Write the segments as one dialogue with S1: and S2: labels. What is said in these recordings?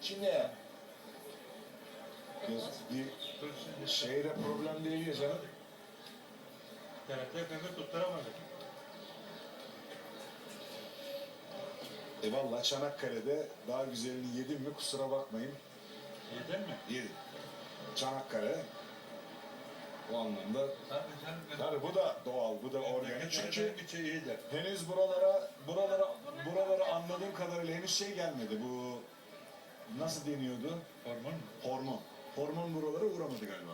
S1: Şimdi bir, bir şeyde problem değil canım.
S2: FM'i tutturamadık.
S1: E valla Çanakkale'de daha güzelini yedim mi kusura bakmayın.
S2: Yedin mi?
S1: Yedim. Çanakkale o anlamda.
S2: Tabii.
S1: Tabii bu da doğal, bu da organik. Çünkü
S2: şey
S1: henüz buralara, buralara, buralara anladığım kadarıyla henüz şey gelmedi. Bu nasıl deniyordu?
S2: Hormon mu?
S1: Hormon. Hormon buralara uğramadı galiba.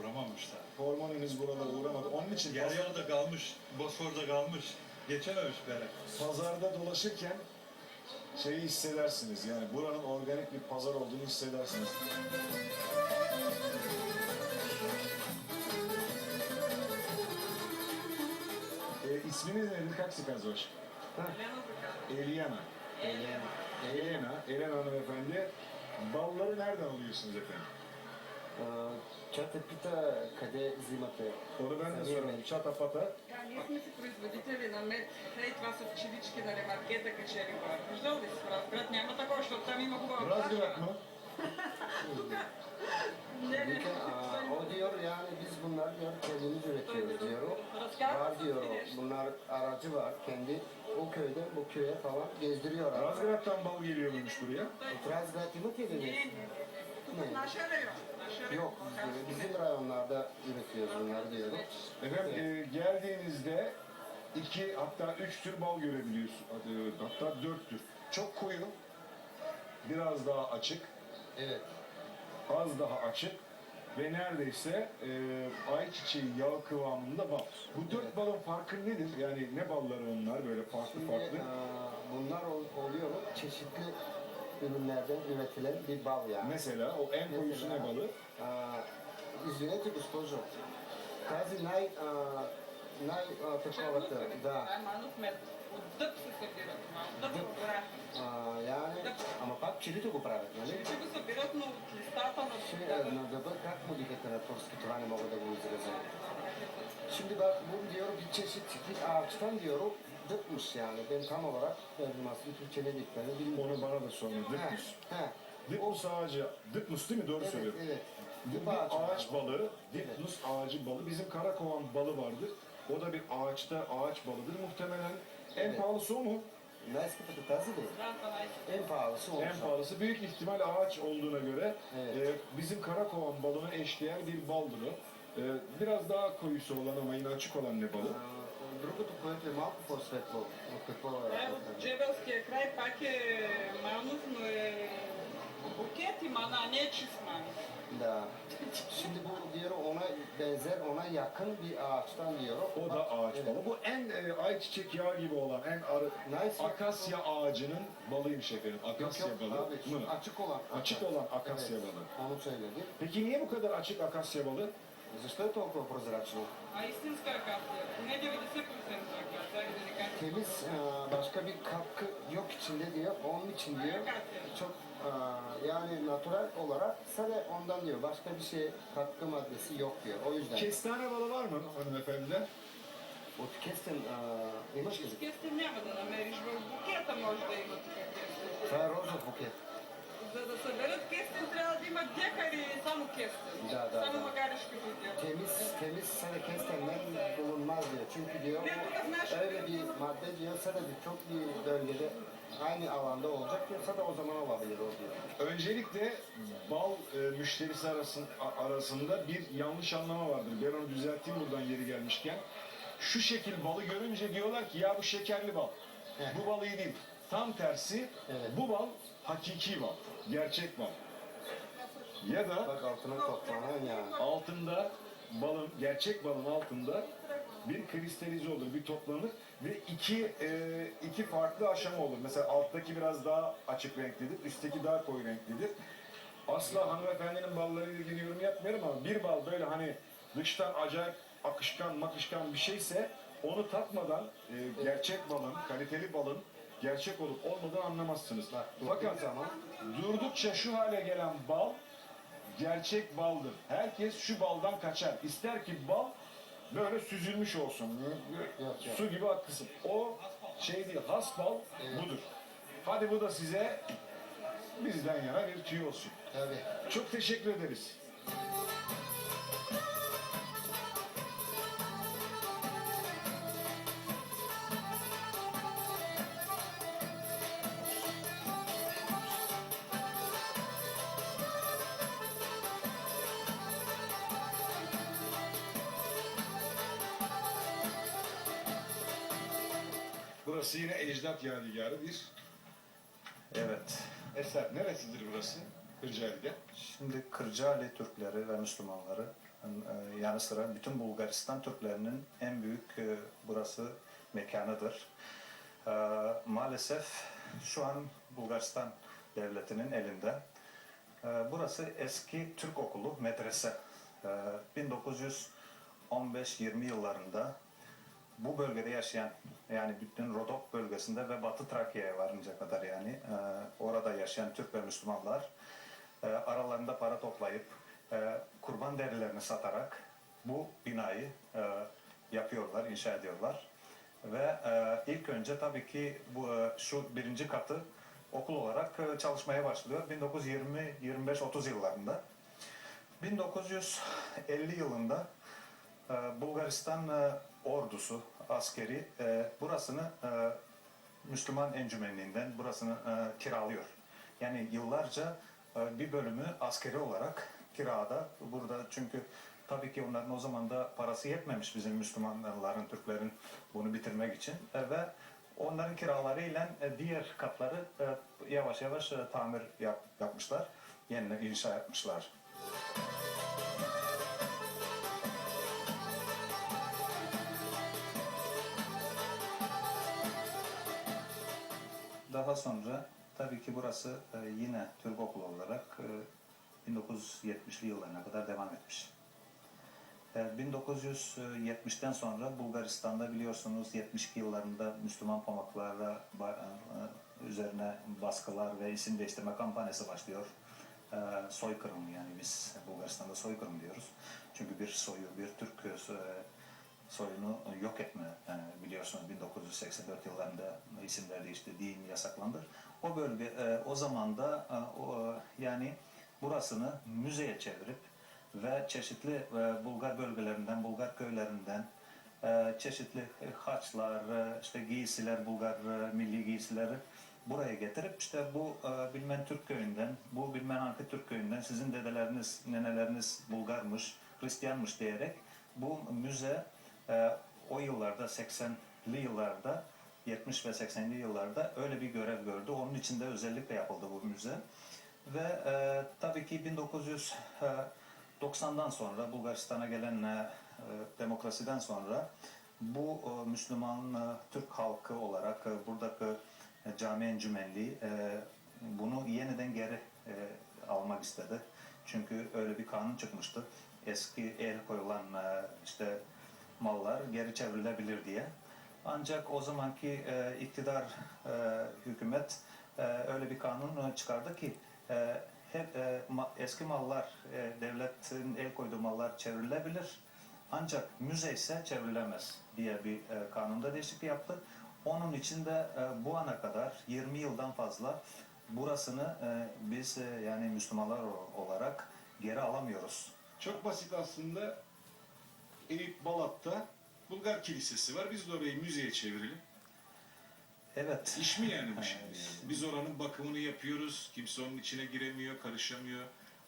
S2: Uğramamışlar.
S1: Hormon henüz buralara uğramadı. Onun için
S2: Yer paz- yolda kalmış, Bosfor'da kalmış. Geçememiş böyle.
S1: pazarda dolaşırken şeyi hissedersiniz. Yani buranın organik bir pazar olduğunu hissedersiniz. E, isminiz ne? Kaç hoş? Eliana.
S3: Eliana.
S1: Elena, Elena hanımefendi. Balları nereden alıyorsunuz efendim?
S3: А, Тя те пита къде взимате.
S1: Onu ben de
S3: Самия
S1: sorarım.
S3: мед.
S1: Çatapata.
S4: Да, ние сме си производители на мед. Ей, това са пчелички на ремаркета качелива. Виждал ли си в Разград? Няма такова, защото там има хубава
S1: Razgırak mı?
S4: Не, не,
S3: Peki o diyor yani biz bunları diyor kendimiz üretiyoruz diyor o. Var diyor o. Bunlar aracı var kendi o köyden bu köye falan gezdiriyor. abi.
S1: Razgrad'dan bal geliyor muymuş buraya?
S4: Razgrad yumurt yediniz mi?
S3: Yok bizim rayonlarda üretiyoruz bunları diyor.
S1: Efendim e, geldiğinizde iki hatta üç tür bal görebiliyorsun. Hatta dört tür. Çok koyu, biraz daha açık.
S3: Evet
S1: az daha açık ve neredeyse e, ayçiçeği yağı kıvamında bal. Bu dört
S3: Evet.
S1: balın farkı nedir? Yani ne balları onlar böyle farklı
S3: Şimdi
S1: farklı?
S3: aa, bunlar ol- oluyor çeşitli ürünlerden üretilen bir bal yani.
S1: Mesela o en koyusu ne balı?
S3: А, извинете, госпожо, тази най, а, най а, таковата, да,
S4: Това е манов мед. От дъб се събира това. От дъб
S3: Дъб.
S4: от гора.
S3: а, яне, ама пак пчелите го правят, нали?
S4: Ще го събират, но от листата на
S3: Şey,
S4: дъба.
S3: на дъба, как му дикате на турски, това не мога да го изразя. Şimdi bak bu diyor bir çeşit bir ağaçtan diyor dıkmış yani. Ben tam olarak tercümasını Türkçe ne diklerini bilmiyorum.
S1: Onu bana da sorun. Dıkmus.
S3: He, he.
S1: Dıkmus ağacı. Dıkmus değil mi? Doğru
S3: Evet,
S1: söylüyorum.
S3: evet.
S1: Bu
S3: Dip
S1: bir
S3: ağacı
S1: ağaç
S3: var.
S1: balığı, Dipnus ağacı balı. Bizim karakovan balı vardır. O da bir ağaçta ağaç balıdır. Muhtemelen en
S3: Evet.
S1: pahalısı o mu?
S3: Най-скъпата тази ли?
S4: Да, това е.
S3: En pahalısı o.
S1: En pahalısı büyük ihtimal ağaç olduğuna göre
S3: Evet.
S1: e, bizim karakovan balına eşdeğer bir baldır o. E, biraz daha koyusu olan ama yine açık olan ne balı?
S3: А, Другото, което е малко по-светло, от какво
S4: Това е
S3: е?
S4: от Джебелския край, пак е манов, но е букет и мана, а не е чист манов.
S3: Da. Şimdi bu diyor ona benzer, ona yakın bir ağaçtan diyor.
S1: O da ağaç
S3: Evet.
S1: balı. Bu en e, ayçiçek yağı gibi olan en arı,
S3: Nice.
S1: akasya ağacının balıymış efendim.
S3: Yok
S1: Akasya
S3: yok
S1: balı
S3: abi,
S1: mı?
S3: açık olan.
S1: Açık olan akasya
S3: Evet,
S1: balı.
S3: Onu söyledi.
S1: Peki niye bu kadar açık akasya balı?
S3: Защо е толкова прозрачно?
S4: А истинска акация, поне 90% акация, да не кажа.
S3: Temiz, e, başka bir katkı yok içinde diyor. Onun için diyor. Çok e, yani natural olarak sadece ondan diyor. Başka bir şey katkı maddesi yok diyor. O yüzden.
S1: Kestane balı var mı hanımefendiler?
S3: От кестен а, имаш ли?
S4: Кестен няма да намериш, в букета може да има такъв кестен.
S3: Това е розов букет.
S4: За да съберат кестен трябва да имат декари само кестен.
S3: Да, да,
S4: само
S3: да.
S4: магаришки видео.
S3: Temiz, temiz sadece kestenden bulunmaz diyor. Çünkü diyor bu öyle bir madde diyor sadece çok bir bölgede aynı alanda olacak diyorsa da o zaman olabilir o diyor.
S1: Öncelikle bal e, müşterisi arasın, a- arasında bir yanlış anlama vardır. Ben onu düzelteyim buradan yeri gelmişken. Şu şekil balı görünce diyorlar ki ya bu şekerli bal.
S3: Evet.
S1: Bu bal iyi değil. Tam tersi
S3: Evet.
S1: bu bal hakiki bal. Gerçek bal. Ya da
S3: Bak altına toplanan yani.
S1: altında balın, gerçek balın altında bir kristalize olur, bir toplanır ve iki e, iki farklı aşama olur. Mesela alttaki biraz daha açık renklidir, üstteki daha koyu renklidir. Asla hanımefendinin ballarıyla ilgili yorum yapmıyorum ama bir bal böyle hani dıştan acayip akışkan makışkan bir şeyse onu tatmadan e, gerçek balın, kaliteli balın gerçek olup olmadığını anlamazsınız. Fakat
S3: zaman-
S1: durdukça şu hale gelen bal gerçek baldır. Herkes şu baldan kaçar. İster ki bal böyle süzülmüş olsun. Su gibi akısın. O şey değil, has bal budur. Hadi bu da size bizden yana bir tüy olsun.
S3: Tabii.
S1: Çok teşekkür ederiz. Burası yine ecdat yadigarı bir
S5: Evet.
S1: eser. Neresidir burası? Kırcaali'de.
S5: Şimdi Kırcaali Türkleri ve Müslümanları e, yanı sıra bütün Bulgaristan Türklerinin en büyük e, burası mekanıdır. E, Maalesef şu an Bulgaristan devletinin elinde. E, Burası eski Türk okulu, medrese. E, 1915-20 yıllarında bu bölgede yaşayan yani bütün Rodop bölgesinde ve Batı Trakya'ya varınca kadar yani e, orada yaşayan Türk ve Müslümanlar e, aralarında para toplayıp e, kurban derilerini satarak bu binayı e, yapıyorlar, inşa ediyorlar. Ve e, ilk önce tabii ki bu e, şu birinci katı okul olarak e, çalışmaya başlıyor 1920-25-30 yıllarında. 1950 yılında Bulgaristan e, ordusu, askeri e, burasını e, Müslüman encümenliğinden burasını kiralıyor. Yani yıllarca bir bölümü askeri olarak kirada burada çünkü tabii ki onların o zaman da parası yetmemiş bizim Müslümanların, Türklerin bunu bitirmek için ve onların kiralarıyla diğer katları yavaş yavaş tamir yap, yapmışlar. Yeniden inşa yapmışlar. Daha sonra tabii ki burası e, yine Türk okulu olarak e, 1970'li yıllarına kadar devam etmiş. E, 1970'ten sonra Bulgaristan'da biliyorsunuz 72 yıllarında Müslüman pamaklara e, üzerine baskılar ve isim değiştirme kampanyası başlıyor. E, soykırım yani biz Bulgaristan'da soykırım diyoruz. Çünkü bir soyu, bir Türk e, soyunu yok etme yani biliyorsunuz 1984 yıllarında isimler değişti, din yasaklandı. O bölge e, o zaman da e, o, yani burasını müzeye çevirip ve çeşitli e, Bulgar bölgelerinden, Bulgar köylerinden e, çeşitli e, haçlar, e, işte giysiler, Bulgar e, milli giysileri buraya getirip işte bu e, bilmem Türk köyünden, bu bilmem hangi Türk köyünden sizin dedeleriniz, neneleriniz Bulgarmış, Hristiyanmış diyerek bu müze e, o yıllarda 80'li yıllarda 70 ve 80'li yıllarda öyle bir görev gördü. Onun için de özellikle yapıldı bu müze. Ve e, tabii ki 1990'dan sonra Bulgaristan'a gelen e, demokrasiden sonra bu e, Müslüman e, Türk halkı olarak e, buradaki e, cami encümenliği e, bunu yeniden geri e, almak istedi. Çünkü öyle bir kanun çıkmıştı. Eski el koyulan e, işte mallar geri çevrilebilir diye. Ancak o zamanki e, iktidar e, hükümet e, öyle bir kanun çıkardı ki e, hep e, ma- eski mallar e, devletin el koyduğu mallar çevrilebilir ancak müze ise çevrilemez diye bir e, kanunda değişiklik yaptı. Onun için de e, bu ana kadar 20 yıldan fazla burasını e, biz e, yani Müslümanlar olarak geri alamıyoruz.
S1: Çok basit aslında. Eyüp Balat'ta Bulgar Kilisesi var. Biz de orayı müzeye çevirelim.
S5: Evet.
S1: İş mi yani bu şimdi? Biz oranın bakımını yapıyoruz. Kimse onun içine giremiyor, karışamıyor.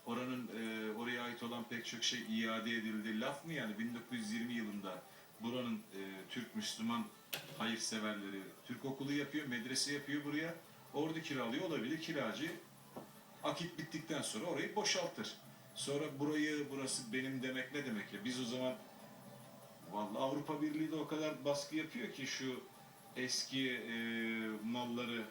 S1: Oranın e, oraya ait olan pek çok şey iade edildi. Laf mı yani 1920 yılında buranın e, Türk Müslüman hayırseverleri Türk okulu yapıyor, medrese yapıyor buraya. Orada kiralıyor olabilir kiracı. Akit bittikten sonra orayı boşaltır. Sonra burayı burası benim demek ne demek ya? Biz o zaman Vallahi Avrupa Birliği de o kadar baskı yapıyor ki şu eski e, malları,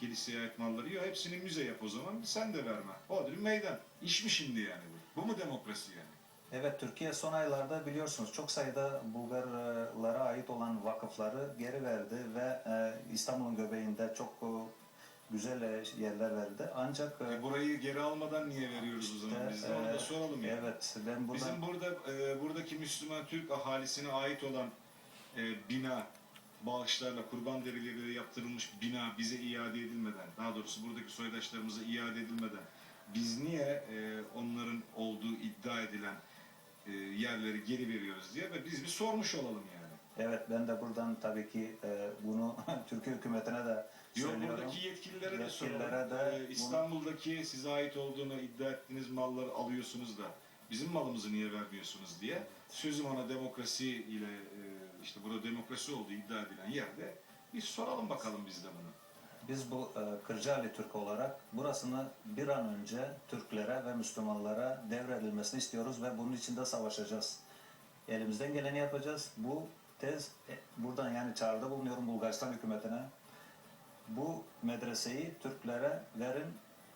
S1: kiliseye ait malları ya hepsini müze yap o zaman sen de verme. O bir meydan. İş mi şimdi yani bu? Bu mu demokrasi yani?
S5: Evet, Türkiye son aylarda biliyorsunuz çok sayıda Bulgarlara ait olan vakıfları geri verdi ve e, İstanbul'un göbeğinde çok e, güzel e, yerler verdi. Ancak e,
S1: E, burayı geri almadan niye veriyoruz o zaman? Biz de onu da
S5: e,
S1: soralım yani.
S5: Evet, ben burada
S1: Bizim burada e, buradaki Müslüman Türk ahalisine ait olan e, bina bağışlarla, kurban derileriyle yaptırılmış bina bize iade edilmeden, daha doğrusu buradaki soydaşlarımıza iade edilmeden biz niye e, onların olduğu iddia edilen e, yerleri geri veriyoruz diye ve biz bir sormuş olalım yani.
S5: Evet ben de buradan tabii ki e, bunu Türkiye hükümetine de
S1: Yok
S5: söylüyorum.
S1: buradaki yetkililere de
S5: Yetkililere
S1: soralım.
S5: de
S1: Ee,
S5: bunu-
S1: İstanbul'daki size ait olduğunu iddia ettiğiniz malları alıyorsunuz da bizim malımızı niye vermiyorsunuz diye sözüm ona demokrasi ile e, işte burada demokrasi olduğu iddia edilen yerde bir soralım bakalım biz de bunu.
S5: Biz bu e, Kırcaali Türk olarak burasını bir an önce Türklere ve Müslümanlara devredilmesini istiyoruz ve bunun için de savaşacağız. Elimizden geleni yapacağız. Bu tez e, buradan yani çağrıda bulunuyorum Bulgaristan hükümetine. Bu medreseyi Türklere verin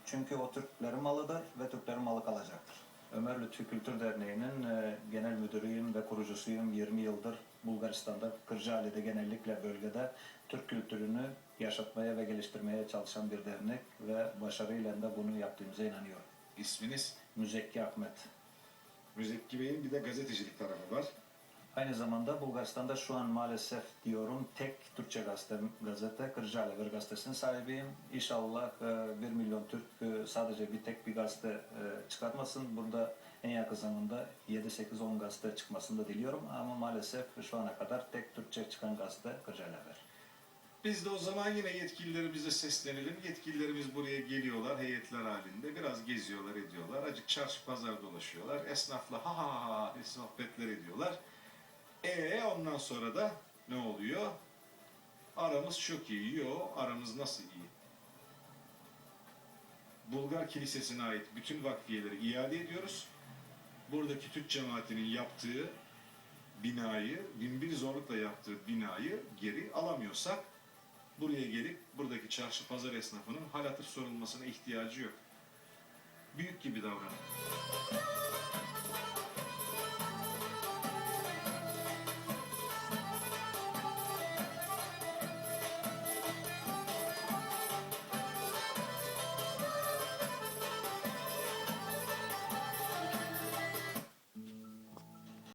S5: çünkü o Türklerin malıdır ve Türklerin malı kalacaktır. Ömer Lütfi Kültür Derneği'nin e, genel müdürüyüm ve kurucusuyum. 20 yıldır Bulgaristan'da, Kırcaali'de genellikle bölgede Türk kültürünü yaşatmaya ve geliştirmeye çalışan bir dernek ve başarıyla da bunu yaptığımıza inanıyorum.
S1: İsminiz
S5: Müzekki Ahmet.
S1: Müzekki Bey'in bir de gazetecilik tarafı var.
S5: Aynı zamanda Bulgaristan'da şu an maalesef diyorum tek Türkçe gazete, gazete Kırcaali bir gazetesinin sahibiyim. İnşallah e, 1 milyon Türk e, sadece bir tek bir gazete e, çıkartmasın. Burada en yakın zamanda 7-8-10 gazete çıkmasını da diliyorum. Ama maalesef şu ana kadar tek Türkçe çıkan gazete Kırcaali Haber.
S1: Biz de o zaman yine yetkililerimize seslenelim. Yetkililerimiz buraya geliyorlar heyetler halinde. Biraz geziyorlar, ediyorlar. Acık çarşı pazar dolaşıyorlar. Esnafla ha ha ha sohbetler ediyorlar. E ondan sonra da ne oluyor? Aramız çok iyi. Yo, aramız nasıl iyi? Bulgar Kilisesi'ne ait bütün vakfiyeleri iade ediyoruz. Buradaki Türk cemaatinin yaptığı binayı, binbir zorlukla yaptığı binayı geri alamıyorsak buraya gelip buradaki çarşı pazar esnafının hal hatır sorulmasına ihtiyacı yok. Büyük gibi davranın.